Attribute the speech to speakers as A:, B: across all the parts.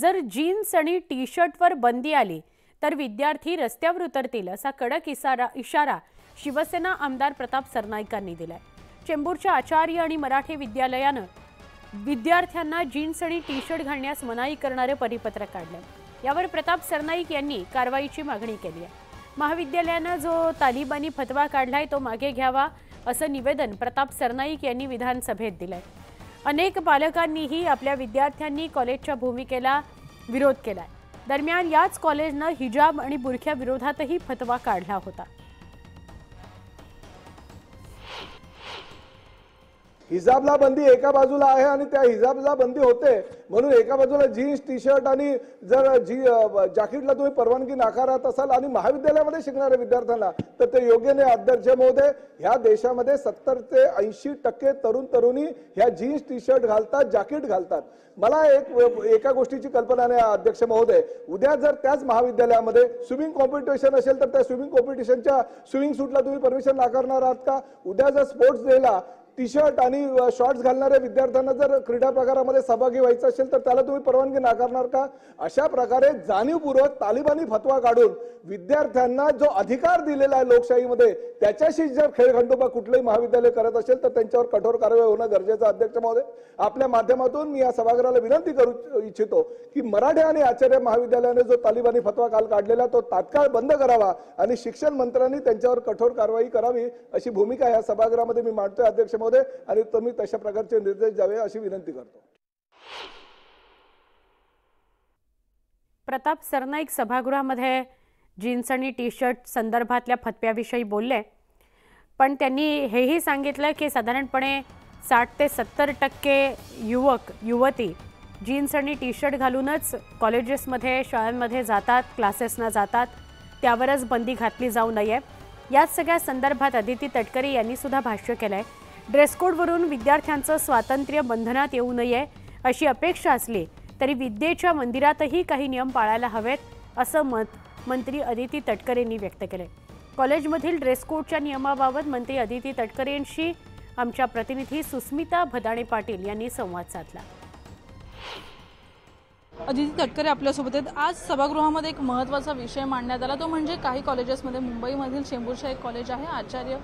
A: जर जीन्स आणि टी शर्टवर बंदी आली तर विद्यार्थी रस्त्यावर उतरतील असा कडक इशारा इशारा शिवसेना आमदार प्रताप सरनाईकांनी दिलाय. चेंबूरच्या आचार्य आणि मराठी विद्यालयानं विद्यार्थ्यांना जीन्स आणि टी शर्ट घालण्यास मनाई करणारे परिपत्रक काढलं यावर प्रताप सरनाईक यांनी कारवाईची मागणी केली आहे. महाविद्यालयानं जो तालिबानी फतवा काढलाय तो मागे घ्यावा असं निवेदन प्रताप सरनाईक यांनी विधानसभेत दिलंय. अनेक पालकांनीही आपल्या विद्यार्थ्यांनी कॉलेजच्या भूमिकेला विरोध केलाय. दरम्यान याच कॉलेजनं हिजाब आणि बुरख्या विरोधातही फतवा काढला होता.
B: हिजाबला बंदी एका बाजूला आहे आणि त्या हिजाबला बंदी होते. म्हणून एका बाजूला जीन्स टी शर्ट आणि जर जी जॅकेटला तुम्ही परवानगी नाकारत असाल आणि महाविद्यालयामध्ये शिकणाऱ्या विद्यार्थ्यांना तर ते योग्य नाही. अध्यक्ष महोदय ह्या देशामध्ये सत्तर ते ऐंशी टक्के तरुण तरुणी ह्या जीन्स टी शर्ट घालतात जॅकेट घालतात. मला एक एका गोष्टीची कल्पना नाही अध्यक्ष महोदय. उद्या जर त्याच महाविद्यालयामध्ये स्विमिंग कॉम्पिटिशन असेल तर त्या स्विमिंग कॉम्पिटिशनच्या स्विमिंग सूटला तुम्ही परमिशन नाकारणार आहात का? उद्या जर स्पोर्ट्स डेला टी शर्ट आणि शॉर्ट्स घालणाऱ्या विद्यार्थ्यांना जर क्रीडा प्रकारामध्ये सहभागी व्हायचं असेल तर त्याला तुम्ही परवानगी नाकारणार का? अशा प्रकारे जाणीवपूर्वक तालिबानी फतवा काढून विद्यार्थ्यांना जो अधिकार दिलेला आहे लोकशाहीमध्ये त्याच्याशी जर खेळखंडोबा कुठलंही महाविद्यालय करत असेल तर त्यांच्यावर कठोर कारवाई होणं गरजेचं अध्यक्ष महोदय आपल्या माध्यमातून मी या सभागृहाला विनंती करू इच्छितो की मराठे आणि आचार्य महाविद्यालयाने जो तालिबानी फतवा काल काढलेला तो तात्काळ बंद करावा आणि शिक्षण मंत्र्यांनी त्यांच्यावर कठोर कारवाई करावी अशी भूमिका या सभागृहामध्ये मी मांडतोय. अध्यक्ष महोदय आणि तुम्ही तशा प्रकारचे निर्देश द्यावे अशी विनंती करतो.
A: प्रताप सरनाईक सभागृहामध्ये जीन्स आणि टी शर्ट संदर्भातल्या फतव्याविषयी बोलले. पण त्यांनी हेही सांगितलं की साधारणपणे साठ ते सत्तर टक्के युवक युवती जीन्स आणि टी शर्ट घालूनच कॉलेजेसमध्ये शाळांमध्ये जातात क्लासेसना जातात त्यावरच बंदी घातली जाऊ नये. याच सगळ्या संदर्भात अदिती तटकरे यांनी सुद्धा भाष्य केलं आहे ड्रेस कोडवरून विद्यार्थ्यांचं स्वातंत्र्य बंधनात येऊ नये अशी अपेक्षा असली तरी विद्येच्या मंदिरातही काही नियम पाळायला हवेत असं मत मंत्री अदिती तटकरेंनी व्यक्त केले कॉलेजमधील ड्रेस कोडच्या नियमाबाबत मंत्री अदिती तटकरेंशी आमच्या प्रतिनिधी सुस्मिता भदाणे पाटील यांनी संवाद साधला.
C: अदिती तटकरे आपल्यासोबत आहेत. आज सभागृहामध्ये एक महत्त्वाचा विषय मांडण्यात आला. तो म्हणजे काही कॉलेजेसमध्ये मुंबईमधील चेंबूरच्या एक कॉलेज आहे आचार्य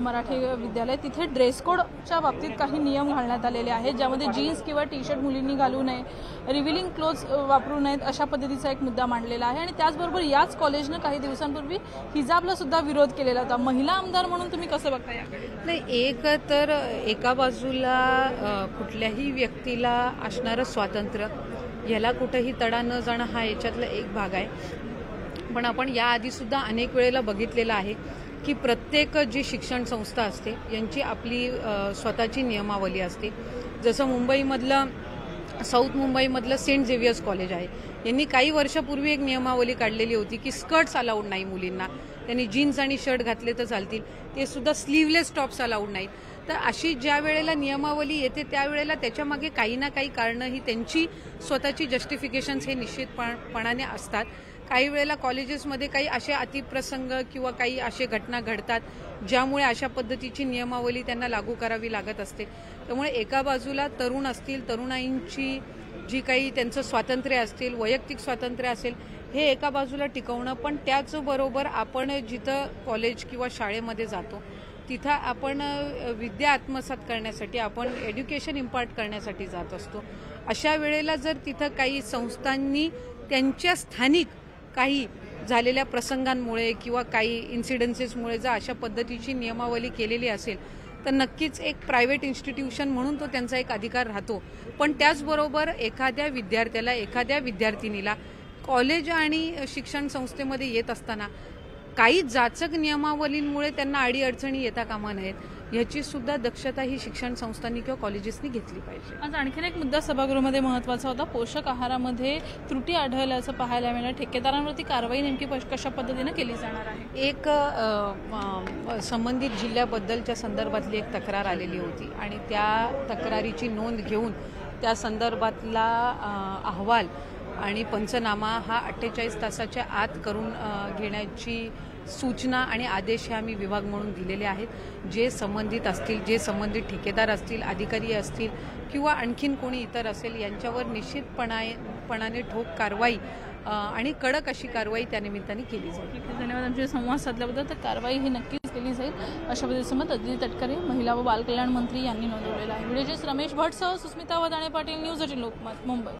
C: मराठी विद्यालय. तिथे ड्रेस कोडच्या बाबतीत काही नियम घालण्यात आलेले आहेत ज्यामध्ये जीन्स किंवा टी शर्ट मुलींनी घालू नये रिव्हिलिंग क्लोथ वापरू नयेत अशा पद्धतीचा एक मुद्दा मांडलेला आहे. आणि त्याचबरोबर याच कॉलेजनं काही दिवसांपूर्वी हिजाबला सुद्धा विरोध केलेला होता. महिला आमदार म्हणून तुम्ही कसं बघता याकडे?
D: नाही एक तर एका बाजूला कुठल्याही व्यक्तीला असणारं स्वातंत्र्य याला कुठंही तडा न जाणं हा याच्यातला एक भाग आहे. पण आपण याआधीसुद्धा अनेक वेळेला बघितलेलं आहे की प्रत्येक जी शिक्षण संस्था असते यांची आपली स्वतःची नियमावली असते. जसं मुंबईमधलं साऊथ मुंबईमधलं सेंट झेवियर्स कॉलेज आहे. यांनी काही वर्षापूर्वी एक नियमावली काढलेली होती की स्कर्ट्स अलाउड नाही मुलींना. त्यांनी जीन्स आणि शर्ट घातले तर चालतील. ते सुद्धा स्लीवलेस टॉप्स अलाउड नाहीत. तर अशी ज्या वेळेला नियमावली येते त्यावेळेला त्याच्यामागे काही ना काही कारणं ही त्यांची स्वतःची जस्टिफिकेशन्स हे निश्चितपणाने असतात. काही वेळेला कॉलेजेसमध्ये काही असे अतिप्रसंग किंवा काही असे घटना घडतात ज्यामुळे अशा पद्धतीची नियमावली त्यांना लागू करावी लागत असते. त्यामुळे एका बाजूला तरुण असतील तरुणाईंची जी काही त्यांचं स्वातंत्र्य असतील वैयक्तिक स्वातंत्र्य असेल हे एका बाजूला टिकवणं पण त्याचबरोबर आपण जिथं कॉलेज किंवा शाळेमध्ये जातो तिथं आपण विद्या आत्मसात करण्यासाठी आपण एज्युकेशन इम्पार्ट करण्यासाठी जात असतो. अशा वेळेला जर तिथं काही संस्थांनी त्यांच्या स्थानिक काही झालेल्या प्रसंगांमुळे किंवा काही इन्सिडन्सेसमुळे जर अशा पद्धतीची नियमावली केलेली असेल तर नक्कीच एक प्रायव्हेट इन्स्टिट्यूशन म्हणून तो त्यांचा एक अधिकार राहतो. पण त्याचबरोबर एखाद्या विद्यार्थ्याला एखाद्या विद्यार्थिनीला कॉलेज आणि शिक्षण संस्थेमध्ये येत असताना काही जाचक नियमावलींमुळे त्यांना अडीअडचणी येता कामा नयेत ह्याची सुद्धा दक्षता ही शिक्षण संस्थांनी किंवा कॉलेजेसनी घेतली पाहिजे.
C: आज आणखीन एक मुद्दा सभागृहामध्ये महत्त्वाचा होता पोषक आहारामध्ये त्रुटी आढळल्याचं पाहायला मिळालं. ठेकेदारांवरती कारवाई नेमकी कशा पद्धतीनं केली जाणार आहे?
D: एक संबंधित जिल्ह्याबद्दलच्या संदर्भातली एक तक्रार आलेली होती आणि त्या तक्रारीची नोंद घेऊन त्या संदर्भातला अहवाल आणि पंचनामा हा अठ्ठेचाळीस तासाच्या आत करून घेण्याची सूचना आणि आदेश हे आम्ही विभाग म्हणून दिलेले आहेत. जे संबंधित असतील जे संबंधित ठेकेदार असतील अधिकारी असतील किंवा आणखीन कोणी इतर असेल यांच्यावर निश्चितपणाने पणाने ठोक कारवाई आणि कडक अशी कारवाई त्यानिमित्ताने केली जाईल.
C: धन्यवाद. आमच्या संवाद साधल्याबद्दल तर कारवाई ही नक्कीच केली जाईल. अशा पद्धतीचं मत अदिती तटकरे महिला व बालकल्याण मंत्री यांनी नोंदवलेलं आहे. व्हिडिओ रमेश भटसह सुस्मिता वदाणे पाटील न्यूज एटीन लोकमत मुंबई.